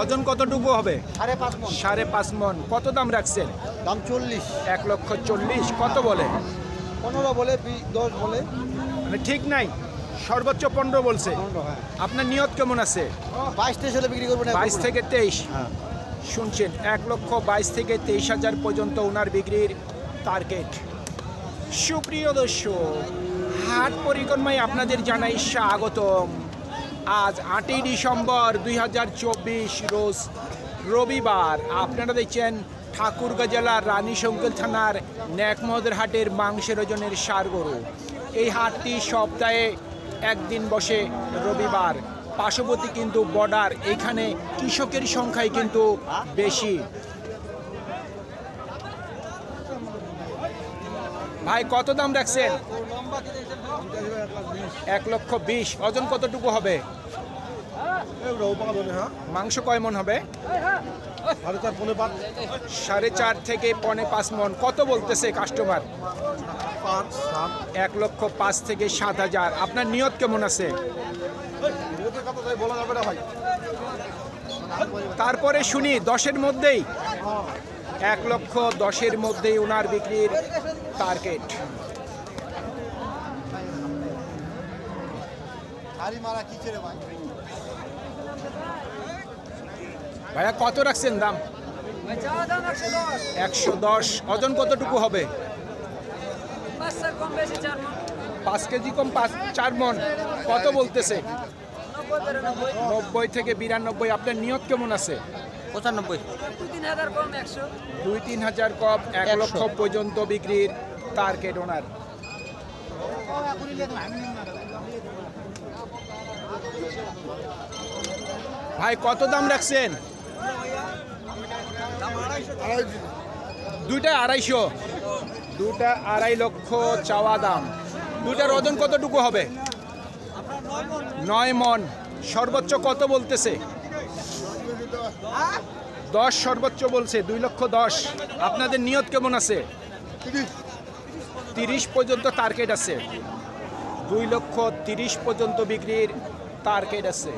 ওজন কতটুকু হবে? সাড়ে পাঁচ মন। সাড়ে পাঁচ মন। কত দাম রাখছেন? দাম চল্লিশ। এক লক্ষ চল্লিশ। কত বলে? পনেরো বলে দশ বলে। মানে ঠিক নাই? সর্বোচ্চ পনেরো বলছে। হ্যাঁ। আপনার নিয়ত কেমন আছে? বাইশ তেইশ হলে বিক্রি করবেন বাইশ থেকে তেইশ। হ্যাঁ। শুনছেন এক লক্ষ বাইশ থেকে তেইশ হাজার পর্যন্ত ওনার বিক্রির টার্গেট সুপ্রিয় দর্শক হাট পরিক্রমায় আপনাদের জানাই স্বাগতম। আজ আটই ডিসেম্বর দুই হাজার চব্বিশ, রোজ রবিবার। আপনারা দেখছেন ঠাকুরগাঁ জেলার রানীশঙ্কল থানার ন্যাকমদের হাটের মাংসের ওজনের সার গরু। এই হাটটি সপ্তাহে একদিন বসে রবিবার। পার্শ্ববর্তী কিন্তু বর্ডার, এখানে কৃষকের সংখ্যাই কিন্তু বেশি। ভাই, কত দাম রাখছেন? এক লক্ষ বিশ। ওজন কতটুকু হবে? মাংস কয় মন হবে? সাড়ে চার থেকে পনে পাঁচ মন। কত বলতেছে কাস্টমার এক লক্ষ পাঁচ থেকে সাত হাজার। আপনার নিয়ত কেমন আছে? তারপরে শুনি, দশের মধ্যেই? এক লক্ষ দশের মধ্যেই ওনার বিক্রির টার্গেট হাড়ি মারা কি ছেড়ে ভাই? ভাইয়া কত রাখছেন দাম? একশো দশ। ওজন কতটুকু হবে? পাঁচ কেজি কম পাঁচ চার মন। কত বলতেছে? নব্বই থেকে বিরানব্বই। আপনার নিয়ত কেমন আছে? পঁচানব্বই। দু তিন হাজার কম দুই তিন হাজার কপ এক লক্ষ পর্যন্ত বিক্রির টার্গেট ওনার ভাই, কত দাম রাখছেন? দুইটা আড়াইশো। দুটা আড়াই লক্ষ চাওয়া দাম। দুটার ওজন কতটুকু হবে? নয় মন। সর্বোচ্চ কত বলতেছে? দশ সর্বোচ্চ বলছে, দুই লক্ষ দশ। আপনাদের নিয়ত কেমন আছে? তিরিশ পর্যন্ত টার্গেট আছে। দুই লক্ষ তিরিশ পর্যন্ত বিক্রির টার্গেট আছে।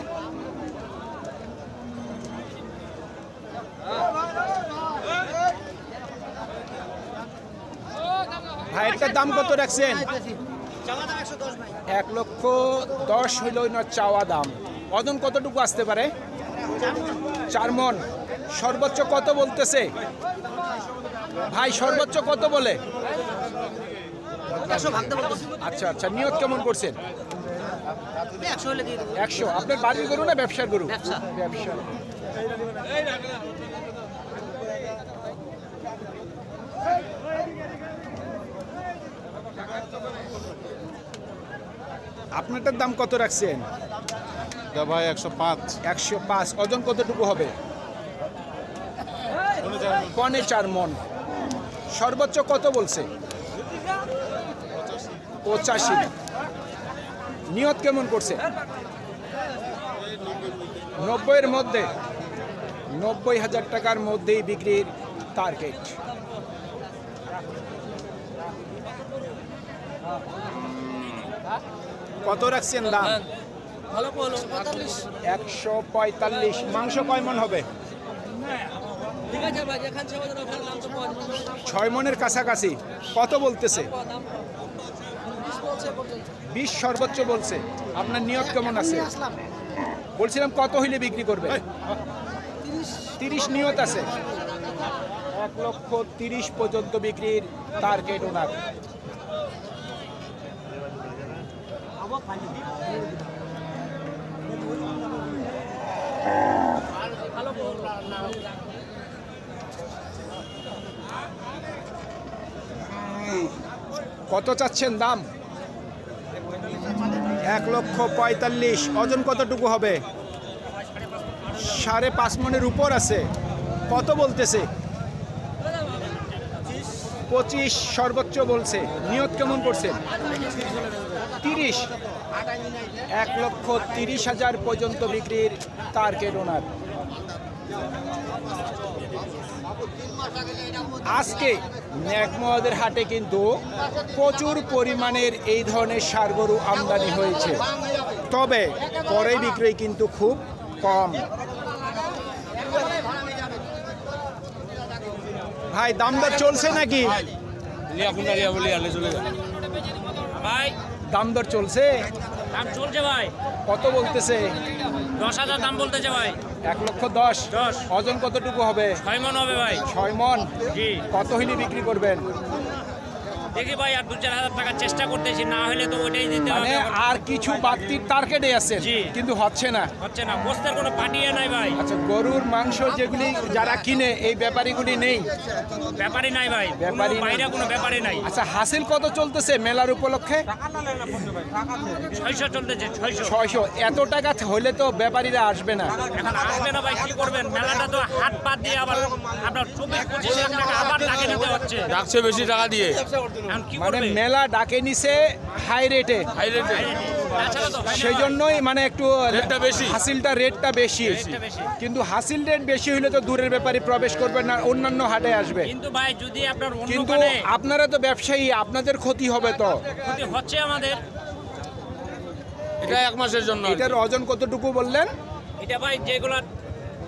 ভাইয়েরটার দাম কত রাখছেন? এক লক্ষ দশ হইল চাওয়া দাম। ওজন কতটুকু আসতে পারে? চার মন সর্বোচ্চ কত বলতেছে? ভাই, সর্বোচ্চ কত বলে? আচ্ছা আচ্ছা নিয়ত কেমন করছেন? একশো। আপনার বাড়ির গরু না ব্যবসার গরু? ব্যবসা। ব্যবসা। আপনারটার দাম কত রাখছেন? ভাই একশো পাঁচ। একশো পাঁচ। ওজন কতটুকু হবে? পনে চার মন। সর্বোচ্চ কত বলছে? পঁচাশি। নিয়ত কেমন করছে? নব্বইয়ের মধ্যে নব্বই হাজার টাকার মধ্যেই বিক্রির টার্গেট কত রাখছেন দাম? একশো পঁয়তাল্লিশ। মাংস কয় মন হবে? ছয় মনের কাছাকাছি। কত বলতেছে? বিশ সর্বোচ্চ বলছে। আপনার নিয়ত কেমন আছে? বলছিলাম কত হইলে বিক্রি করবে তিরিশ নিয়ত আছে। এক লক্ষ তিরিশ পর্যন্ত বিক্রির টার্গেট ওনার। কত চাচ্ছেন দাম? এক লক্ষ পঁয়তাল্লিশ। ওজন কতটুকু হবে? সাড়ে পাঁচ মনের উপর আছে। কত বলতেছে? পঁচিশ সর্বোচ্চ বলছে। নিয়ত কেমন করছেন তিরিশ। এক লক্ষ তিরিশ হাজার পর্যন্ত বিক্রির টার্গেট ওনার আজকে ন্যাকমহাদের হাটে কিন্তু প্রচুর পরিমাণের এই ধরনের সারগরু আমদানি হয়েছে। তবে পরে বিক্রয় কিন্তু খুব কম। ভাই দাম দর চলছে নাকি? দাম দর চলছে কত বলতেছে? দশ হাজার দাম বলতেছে ভাই। এক লক্ষ দশ। দশ। ওজন কতটুকু হবে? ছয় মন হবে ভাই। ছয় মন। জি। কত হিলি বিক্রি করবেন? দেখি ভাই আর দু চার হাজার টাকা চেষ্টা করতেছি না হলে তো ওইটাই দিতে মানে হবে। আর কিছু বাড়তির টার্গেটে আছে জি। কিন্তু হচ্ছে না। হচ্ছে না গোস্তের কোনো পাটিয়ে নাই ভাই। আচ্ছা গরুর মাংস যেগুলি যারা কিনে এই ব্যাপারীগুলি নেই? ব্যাপারই নাই ভাই ব্যাপারই কোনো নাই। বাইরে কোনো ব্যাপারই নাই। আচ্ছা হাসিল কত চলতেছে মেলার উপলক্ষে? ছয়শো চলতেছে ছয়শো। ছয়শো। এত টাকা হলে তো ব্যাপারীরা আসবে না। এখন আসবে না ভাই কি করবেন? মেলাটা তো হাত পাত দিয়ে আবার আপনার চব্বিশ পঁচিশ লাখ টাকা আবার টাকা নিতে হচ্ছে। ডাকছে বেশি টাকা দিয়ে। মানে মেলা ডাকে নিছে হাই রেটে হাই সেই জন্যই মানে একটু রেটটা বেশি। হাসিলটা রেটটা বেশি। কিন্তু হাসিল রেট বেশি হলে তো দূরের ব্যাপারে প্রবেশ করবে না অন্যান্য হাটে আসবে। কিন্তু ভাই যদি আপনার কিন্তু আপনারা তো ব্যবসায়ী আপনাদের ক্ষতি হবে তো। ক্ষতি হচ্ছে আমাদের। এটা এক মাসের জন্য এটার ওজন কতটুকু বললেন? এটা ভাই যেগুলো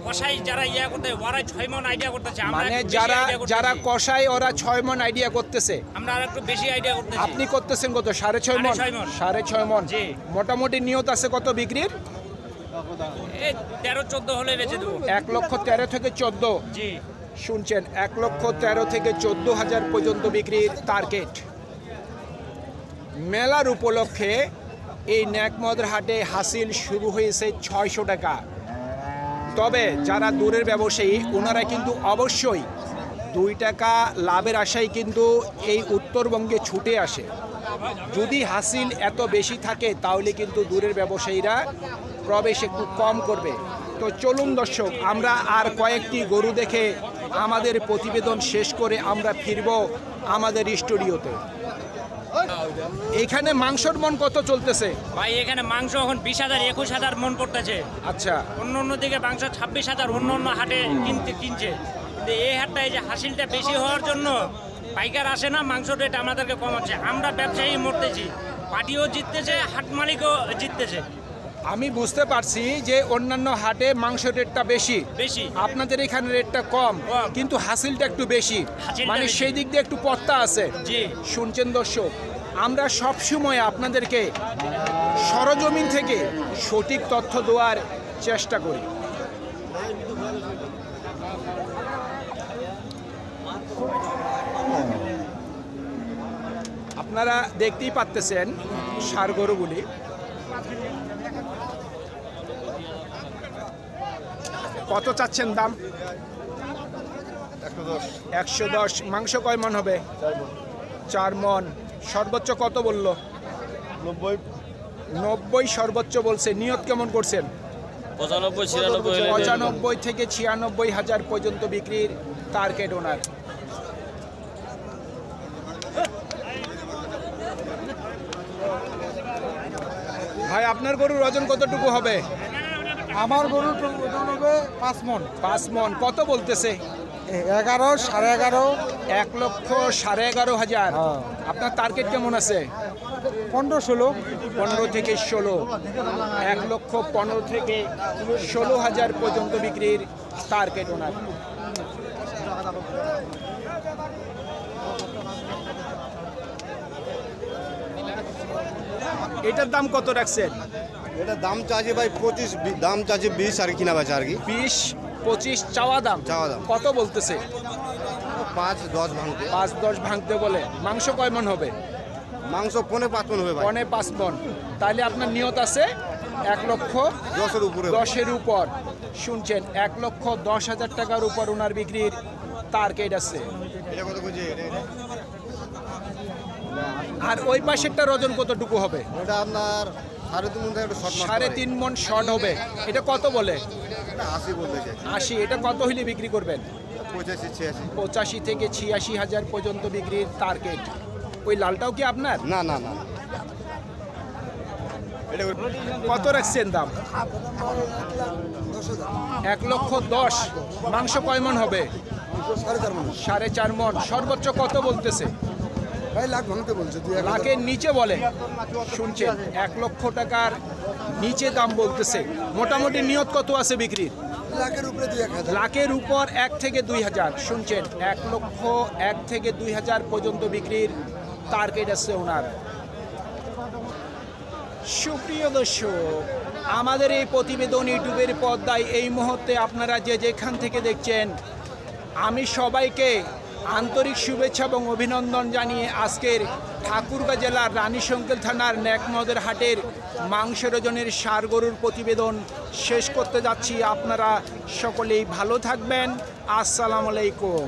কষাই যারা ইয়া করতে ওরাই ছয় মন আইডিয়া করতেছে মানে যারা যারা কষাই ওরা ছয় মন আইডিয়া করতেছে। আমরা আর একটু বেশি আইডিয়া করতেছি। আপনি করতেছেন কত? সাড়ে ছয় মন। সাড়ে ছয় মন। মোটামুটি নিয়ত আছে কত বিক্রির? তেরো চোদ্দ হলে বেঁচে দেবো। এক লক্ষ তেরো থেকে চোদ্দ। জি। শুনছেন এক লক্ষ তেরো থেকে চোদ্দ হাজার পর্যন্ত বিক্রির টার্গেট মেলার উপলক্ষে এই ন্যাকমদের হাটে হাসিল শুরু হয়েছে ছয়শো টাকা। তবে যারা দূরের ব্যবসায়ী, ওনারা কিন্তু অবশ্যই দুই টাকা লাভের আশায় কিন্তু এই উত্তরবঙ্গে ছুটে আসে। যদি হাসিল এত বেশি থাকে, তাহলে কিন্তু দূরের ব্যবসায়ীরা প্রবেশ একটু কম করবে। তো চলুন দর্শক, আমরা আর কয়েকটি গরু দেখে আমাদের প্রতিবেদন শেষ করে আমরা ফিরব আমাদের স্টুডিওতে। এখানে মাংসর মন কত চলতেছে? ভাই এখানে মাংস এখন বিশ হাজার একুশ হাজার মন পড়তেছে। আচ্ছা। অন্য অন্য দিকে মাংস ছাব্বিশ হাজার অন্য অন্য হাটে কিনতে কিনছে। কিন্তু এই হাটটা এই যে হাসিলটা বেশি হওয়ার জন্য পাইকার আসে না মাংস রেট আমাদেরকে কমাচ্ছে। আমরা ব্যবসায়ী মরতেছি পার্টিও জিততেছে হাট মালিকও জিততেছে। আমি বুঝতে পারছি যে অন্যান্য হাটে মাংস রেটটা বেশি। বেশি। আপনাদের এখানে রেটটা কম। কিন্তু হাসিলটা একটু বেশি। মানে সেই দিক দিয়ে একটু পত্তা আছে। জি। শুনছেন দর্শক আমরা সব সময় আপনাদেরকে সরজমিন থেকে সঠিক তথ্য দেওয়ার চেষ্টা করি। আপনারা দেখতেই পাচ্তেছেন সার গরুগুলি। কত চাচ্ছেন দাম? একশো দশ। মাংস কয় মন হবে? চার মন। সর্বোচ্চ কত বলল? নব্বই। নব্বই সর্বোচ্চ বলছে। নিয়ত কেমন করছেন? পঁচানব্বই ছিয়ানব্বই। পঁচানব্বই থেকে ছিয়ানব্বই হাজার পর্যন্ত বিক্রির টার্গেট ওনার ভাই আপনার গরুর ওজন কতটুকু হবে? আমার গরুর ওজন হবে পাঁচ মন। পাঁচ মন কত বলতেছে? এগারো সাড়ে এগারো। এক লক্ষ সাড়ে এগারো হাজার। হ্যাঁ। আপনার টার্গেট কেমন আছে? পনেরো ষোলো। পনেরো থেকে ষোলো। এক লক্ষ পনেরো থেকে ষোলো হাজার পর্যন্ত বিক্রির টার্গেট ওনার। এটার দাম কত রাখছেন? এটা দাম চাচ্ছি ভাই পঁচিশ দাম চাচ্ছি বিশ আর কিনা বেচা আর কি। বিশ পঁচিশ চাওয়া দাম? চাওয়া দাম। কত বলতেছে? পাঁচ দশ ভাঙতে। পাঁচ দশ ভাঙতে বলে। মাংস কয় মন হবে? মাংস পনে পাঁচ মন হবে ভাই। পনে পাঁচ মন। তাহলে আপনার নিয়ত আছে এক লক্ষ দশের উপরে। দশের উপর। শুনছেন এক লক্ষ দশ হাজার টাকার উপর ওনার বিক্রির টার্গেট আছে। এটা কত আর ওই পাশেরটার ওজন কতটুকু হবে? ওটা আপনার সাড়ে তিন মন থেকে একটু শর্ট সাড়ে তিন মন শর্ট হবে। এটা কত বলে? আশি বলতেছে আশি এটা কত হইলে বিক্রি করবেন? পঁচাশি ছিয়াশি। পঁচাশি থেকে ছিয়াশি হাজার পর্যন্ত বিক্রির টার্গেট ওই লালটাও কি আপনার? না না না। কত রাখছেন দাম? এক লক্ষ দশ। মাংস কয় মন হবে? সাড়ে চার মন সাড়ে চার মন সর্বোচ্চ কত বলতেছে? ভাই লাখ ভাঙতে বলছে দুই এক হাজার। লাখের নিচে বলে। শুনছেন এক লক্ষ টাকার নিচে দাম বলতেছে। মোটামুটি নিয়ত কত আছে বিক্রির? লাখের উপরে দুই লাখের উপর এক থেকে দুই হাজার। শুনছেন এক লক্ষ এক থেকে দুই হাজার পর্যন্ত বিক্রির টার্গেট আছে ওনার। সুপ্রিয় দর্শক আমাদের এই প্রতিবেদন ইউটিউবের পর্দায় এই মুহূর্তে আপনারা যে যেখান থেকে দেখছেন আমি সবাইকে আন্তরিক শুভেচ্ছা এবং অভিনন্দন জানিয়ে আজকের ঠাকুরগাঁ জেলার রানীশঙ্কেল থানার ন্যাকমদের হাটের মাংসের ওজনের সার গরুর প্রতিবেদন শেষ করতে যাচ্ছি। আপনারা সকলেই ভালো থাকবেন। আসসালামু আলাইকুম।